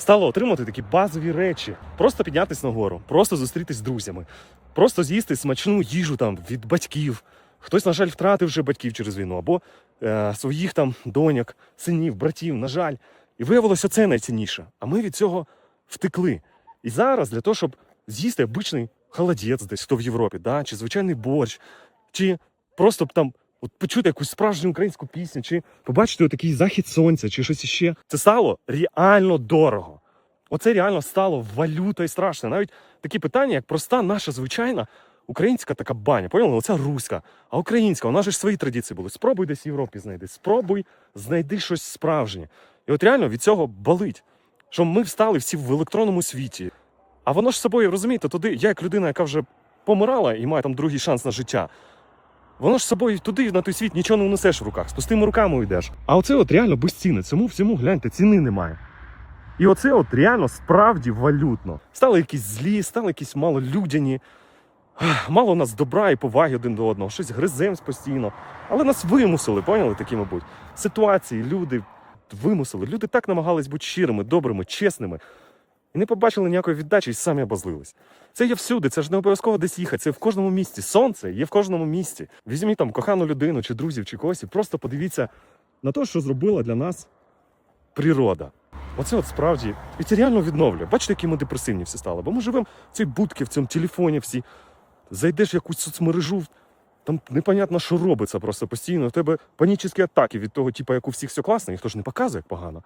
стало отримати такі базові речі. Просто піднятися нагору, просто зустрітись з друзями, просто з'їсти смачну їжу там від батьків. Хтось, на жаль, втратив вже батьків через війну, або е, своїх там доньок, синів, братів, на жаль. І виявилося це найцінніше. А ми від цього втекли. І зараз для того, щоб з'їсти обичний холодець десь хто в Європі, да? чи звичайний борщ, чи просто там от почути якусь справжню українську пісню, чи побачити такий захід сонця, чи щось іще. Це стало реально дорого. Оце реально стало валютою страшне. Навіть такі питання, як проста наша звичайна українська така баня. Поняли? Оця руська. А українська, у нас ж свої традиції були. Спробуй десь в Європі знайди. Спробуй знайди щось справжнє. І от реально від цього болить, що ми встали всі в електронному світі. А воно ж собою, розумієте, туди, я як людина, яка вже помирала і має там другий шанс на життя. Воно ж з собою туди, на той світ, нічого не унесеш в руках, з пустими руками йдеш. А оце от реально безцінне. Цьому всьому гляньте, ціни немає. І оце от реально справді валютно. Стали якісь злі, стали якісь малолюдяні. Мало нас добра і поваги один до одного, щось гриземось постійно. Але нас вимусили, поняли такі, мабуть. Ситуації, люди вимусили. Люди так намагались бути щирими, добрими, чесними. І не побачили ніякої віддачі і самі обозлились. Це є всюди, це ж не обов'язково десь їхати. Це в кожному місці. Сонце є в кожному місці. Візьміть там кохану людину, чи друзів, чи когось, і просто подивіться на те, що зробила для нас природа. Оце от справді і це реально відновлює. Бачите, які ми депресивні всі стали. Бо ми живемо в цій будці, в цьому телефоні всі. Зайдеш в якусь соцмережу, там непонятно, що робиться просто постійно. У тебе панічні атаки від того, типу, як у всіх все класно, ніхто ж не показує, як погано.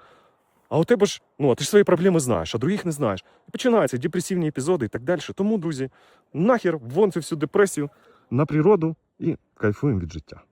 А у тебе ж, ну, а ти ж свої проблеми знаєш, а других не знаєш. І починаються депресивні епізоди і так далі. Тому, друзі, нахер вон цю всю депресію на природу і кайфуємо від життя.